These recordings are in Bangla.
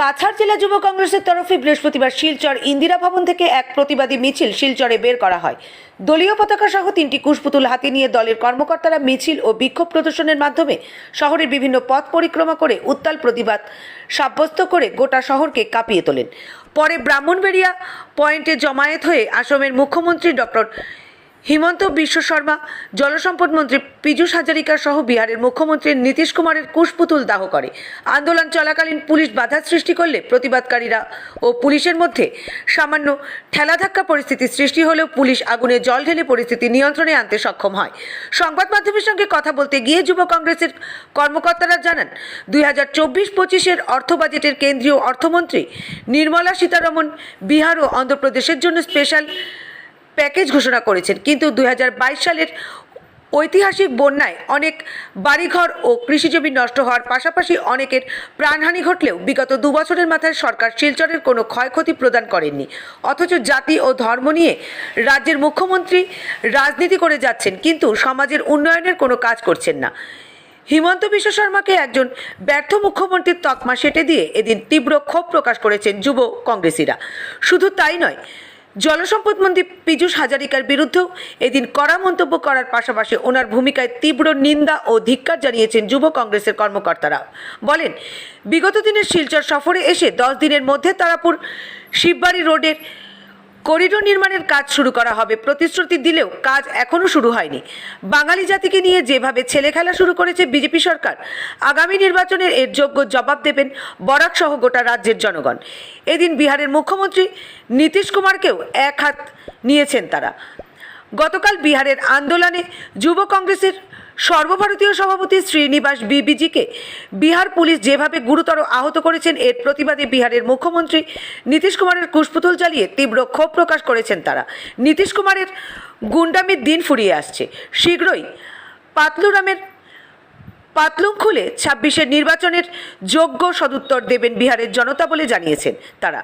কাছাড় জেলা যুব কংগ্রেসের তরফে বৃহস্পতিবার শিলচর ইন্দিরা ভবন থেকে এক প্রতিবাদী মিছিল শিলচরে বের করা হয়। দলীয় পতাকা সহ তিনটি কুশপুতুল হাতে নিয়ে দলের কর্মকর্তারা মিছিল ও বিক্ষোভ প্রদর্শনের মাধ্যমে শহরের বিভিন্ন পথ পরিক্রমা করে উত্তাল প্রতিবাদ সাব্যস্ত করে গোটা শহরকে কাঁপিয়ে তোলেন। পরে ব্রাহ্মণবেড়িয়া পয়েন্টে জমায়েত হয়ে আসামের মুখ্যমন্ত্রী ডক্টর হিমন্ত বিশ্ব শর্মা, জলসম্পদ মন্ত্রী পীযূষ হাজারিকা সহ বিহারের মুখ্যমন্ত্রী নীতিশ কুমারের কুশপুতুল দাহ করে। আন্দোলন চলাকালীন পুলিশ বাধা সৃষ্টি করলে প্রতিবাদকারীরা ও পুলিশের মধ্যে সামান্য ঠেলাধাক্কা পরিস্থিতি সৃষ্টি হলেও পুলিশ আগুনে জল ঢেলে পরিস্থিতি নিয়ন্ত্রণে আনতে সক্ষম হয়। সংবাদ মাধ্যমের সঙ্গে কথা বলতে গিয়ে যুব কংগ্রেসের কর্মকর্তারা জানান, দুই হাজার চব্বিশ পঁচিশের অর্থ বাজেটের কেন্দ্রীয় অর্থমন্ত্রী নির্মলা সীতারমন বিহার ও অন্ধ্রপ্রদেশের জন্য স্পেশাল প্যাকেজ ঘোষণা করেছেন। কিন্তু দুই হাজার বাইশ সালের ঐতিহাসিক বন্যায় অনেক বাড়িঘর ও কৃষিজমি নষ্ট হওয়ার পাশাপাশি অনেকের প্রাণহানি ঘটলেও বিগত দু বছরের মাথায় সরকার শিলচরের কোনো ক্ষয়ক্ষতি প্রদান করেননি। অথচ জাতি ও ধর্ম নিয়ে রাজ্যের মুখ্যমন্ত্রী রাজনীতি করে যাচ্ছেন, কিন্তু সমাজের উন্নয়নের কোনো কাজ করছেন না। হিমন্ত বিশ্ব শর্মাকে একজন ব্যর্থ মুখ্যমন্ত্রীর তকমা সেটে দিয়ে এদিন তীব্র ক্ষোভ প্রকাশ করেছেন যুব কংগ্রেসীরা। শুধু তাই নয় জলসম্পদ মন্ত্রী পীযূষ হাজারিকার বিরুদ্ধেও এদিন কড়া মন্তব্য করার পাশাপাশি ওনার ভূমিকায় তীব্র নিন্দা ও ধিক্কার জানিয়েছেন যুব কংগ্রেসের কর্মকর্তারা। বলেন, বিগত দিনের শিলচর সফরে এসে দশ দিনের মধ্যে তারাপুর শিববাড়ি রোডের করিডোর নির্মাণের কাজ শুরু করা হবে। প্রতিশ্রুতি দিলেও কাজ এখনও শুরু হয়নি। বাঙালি জাতিকে নিয়ে যেভাবে ছেলে খেলা শুরু করেছে বিজেপি সরকার, আগামী নির্বাচনের এর যোগ্য জবাব দেবেন বরাক সহ গোটা রাজ্যের জনগণ। এদিন বিহারের মুখ্যমন্ত্রী নীতিশ কুমারকেও এক হাত নিয়েছেন তারা। গতকাল বিহারের আন্দোলনে যুব কংগ্রেসের সর্বভারতীয় সভাপতি শ্রীনিবাস বিবিজিকে বিহার পুলিশ যেভাবে গুরুতর আহত করেছেন, এর প্রতিবাদে বিহারের মুখ্যমন্ত্রী নীতিশ কুমারের কুশপুতুল জ্বালিয়ে তীব্র ক্ষোভ প্রকাশ করেছেন তারা। নীতিশ কুমারের গুন্ডামির দিন ফুরিয়ে আসছে। শীঘ্রই পাতলুরামের পাতলুং খুলে ছাব্বিশের নির্বাচনের যোগ্য সদুত্তর দেবেন বিহারের জনতা বলে জানিয়েছেন তারা।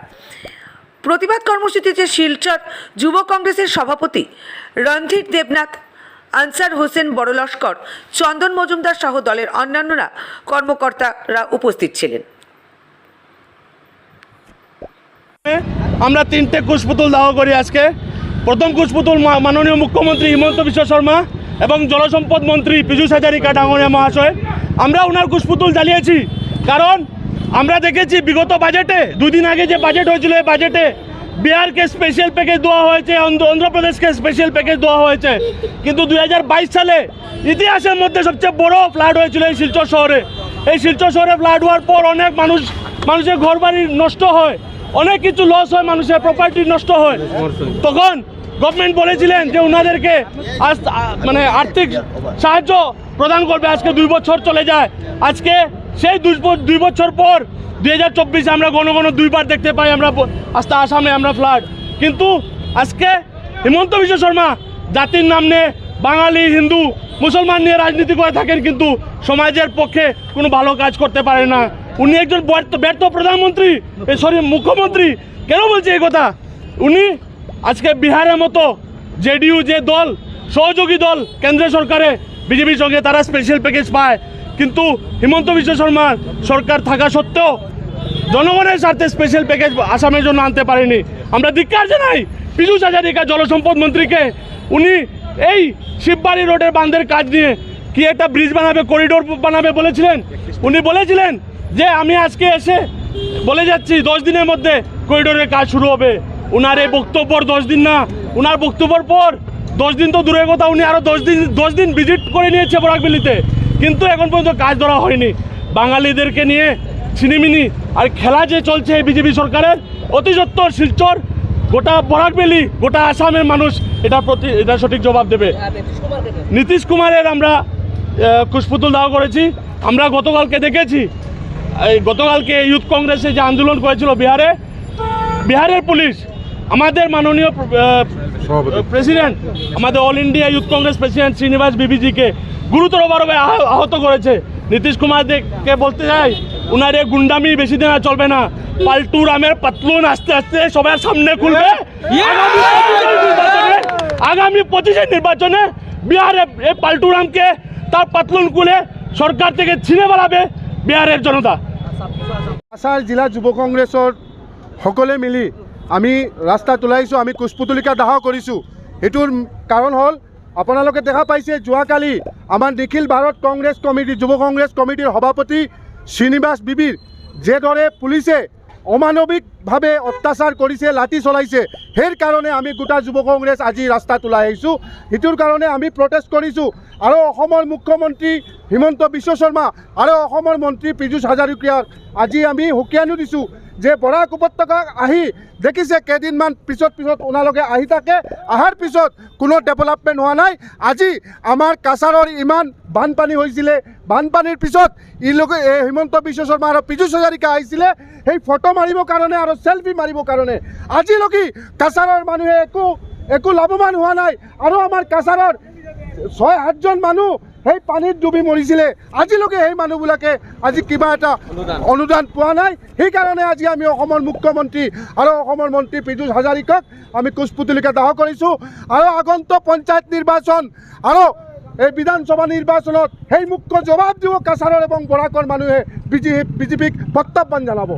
প্রতিবাদ কর্মসূচিতে শিলচর যুব কংগ্রেসের সভাপতি রণধীর দেবনাথ আনসার হোসেন বড়লস্কর, চন্দন মজুমদার সহ দলের অন্যান্যরা কর্মকর্তারা উপস্থিত ছিলেন। আমরা তিনটে কুশপুতুল দাহ করি আজকে। প্রথম কুশপুতুল মাননীয় মুখ্যমন্ত্রী হিমন্ত বিশ্ব শর্মা এবং জলসম্পদ মন্ত্রী পীযূষ হাজারিকা ডাঙরিয়া মহাশয়। আমরা ওনার কুশপুতুল জ্বালিয়েছি। কারণ আমরা দেখেছি বিগত বাজেটে দুদিন আগে যে বাজেট হয়েছিল, এই বাজেটে বিহারকে স্পেশাল প্যাকেজ দেওয়া হয়েছে, অন্ধ্র- অন্ধ্রপ্রদেশকে স্পেশাল প্যাকেজ দেওয়া হয়েছে। কিন্তু দু হাজার বাইশ সালে ইতিহাসের মধ্যে সবচেয়ে বড় ফ্লাড হয়েছিল এই শিলচর শহরে। এই শিলচর শহরে ফ্লাড হওয়ার পর অনেক মানুষ মানুষের ঘর বাড়ি নষ্ট হয়। অনেক কিছু লস হয়, মানুষের প্রপার্টি নষ্ট হয়। তখন গভর্নমেন্ট বলেছিলেন যে ওনাদেরকে মানে আর্থিক সাহায্য প্রদান করবে। আজকে দুই বছর চলে যায়। আজকে সেই দুই বছর পর দুই হাজার চব্বিশে আমরা ঘন ঘন দুইবার দেখতে পাই আমরা আস্তে আসামে আমরা ফ্লাড কিন্তু আজকে হিমন্ত বিশ্ব শর্মা জাতির নাম নিয়ে বাঙালি, হিন্দু, মুসলমান নিয়ে রাজনীতি করে থাকেন কিন্তু সমাজের পক্ষে কোনো ভালো কাজ করতে পারে না। উনি একজন ব্যর্থ ব্যর্থ প্রধানমন্ত্রী সরি মুখ্যমন্ত্রী। কেন বলছে এই কথা? উনি আজকে বিহারের মতো জেডিইউ যে দল, সহযোগী দল কেন্দ্রীয় সরকারে, বিজেপির সঙ্গে তারা স্পেশাল প্যাকেজ পায়। কিন্তু হিমন্ত বিশ্ব শর্মার সরকার থাকা সত্ত্বেও জনগণের স্বার্থে স্পেশাল প্যাকেজ আসামের জন্য আনতে পারেনি। আমরা ধিক্কার জানাই পীযূষ হাজারিকা, জলসম্পদ মন্ত্রীকে। উনি এই শিববাড়ি রোডের বাঁধের কাজ নিয়ে কি একটা ব্রিজ বানাবে করিডোর বানাবে বলেছিলেন? উনি বলেছিলেন যে, আমি আজকে এসে বলে যাচ্ছি, দশ দিনের মধ্যে করিডোরের কাজ শুরু হবে। উনার এই বক্তব্যর দশ দিন না, উনার বক্তব্যর পর দশ দিন তো দূরের কথা, উনি আরও দশ দিন দশ দিন ভিজিট করে নিয়েছে বরাকবেলিতে কিন্তু এখন পর্যন্ত কাজ ধরা হয়নি। বাঙালিদেরকে নিয়ে ছিনিমিনি আর খেলা যে চলছে এই বিজেপি সরকারের অতি সত্তর শিলচর, গোটা বরাকবেলি, গোটা আসামের মানুষ এটা প্রতি, এটা সঠিক জবাব দেবে। নীতিশ কুমারের আমরা কুশপুতুল দাহ করেছি। আমরা গতকালকে দেখেছি, এই গতকালকে ইউথ কংগ্রেসে যে আন্দোলন করেছিল বিহারে, বিহারের পুলিশ আমাদের মাননীয় প্রেসিডেন্ট আমাদের all India youth Congress president Srinivas বিবিজিকে গুরুতরভাবে আহ- আহত করেছে। নীতিশ কুমারকে বলতে চাই উনার এই গুন্ডামি বেশি দিন আর চলবে না। পাল্টু রামের পাতলুন আস্তে আস্তে সবার সামনে খুলবে। আগামী পঁচিশের নির্বাচনে বিহারে এই পাল্টু রামকে তার পাতলুন খুলে সরকার থেকে ছিঁড়ে বেড়াবে বিহারের জনতা। কাছাৰ জিলা যুব কংগ্ৰেছৰ সকলে মিলি আমি ৰাস্তাত ওলাইছোঁ আমি কুচপুতলিকা দাহ কৰিছোঁ। সেইটোৰ কাৰণ হ'ল, আপোনালোকে দেখা পাইছে, যোৱাকালি আমাৰ নিখিল ভাৰত কংগ্ৰেছ কমিটি, যুৱ কংগ্ৰেছ কমিটিৰ সভাপতি শ্ৰীনিবাস বিবিৰ, যেদৰে পুলিচে অমানৱিকভাৱে অত্যাচাৰ কৰিছে, লাঠি চলাইছে, সেই কাৰণে আমি গোটা যুৱ কংগ্ৰেছ আজি ৰাস্তাত ওলাই আহিছোঁ। সেইটোৰ কাৰণে আমি প্ৰটেষ্ট কৰিছোঁ। আৰু অসমৰ মুখ্যমন্ত্ৰী হিমন্ত বিশ্ব শৰ্মা আৰু অসমৰ মন্ত্ৰী পীযুষ হাজৰিকাক আজি আমি সকীয়ানো দিছোঁ যে বৰাক উপত্যকাক আহি দেখিছে কেইদিনমান পিছত পিছত আপোনালোকে আহি থাকে। অহাৰ পিছত কোনো ডেভেলপমেণ্ট হোৱা নাই। আজি আমাৰ কাছাৰৰ ইমান বানপানী হৈছিলে। বানপানীৰ পিছত ই লোকে এই হিমন্ত বিশ্ব শৰ্মা আৰু পীযুষ হাজৰিকা আহিছিলে। সেই ফটো মাৰিবৰ কাৰণে আৰু চেলফি মাৰিবৰ কাৰণে। আজিলৈকে কাছাৰৰ মানুহে একো একো লাভৱান হোৱা নাই। আৰু আমাৰ কাছাৰৰ ছয় সাতজন মানুহ সেই পানীত ডুবি মৰিছিলে। আজিলৈকে সেই মানুহবিলাকে আজি কিবা এটা অনুদান। পোৱা নাই। সেইকাৰণে আজি আমি অসমৰ মুখ্যমন্ত্ৰী আৰু অসমৰ মন্ত্ৰী পীযুষ হাজৰিকাক আমি কুশপুতলিকা দাহ কৰিছোঁ। আৰু আগন্তুক পঞ্চায়ত নিৰ্বাচন আৰু এই বিধানসভা নিৰ্বাচনত সেই মুখ্য জবাব দিব কাছাৰৰ এবং বৰাকৰ মানুহে। বিজেপিক প্ৰত্যাহ্বান জনাব।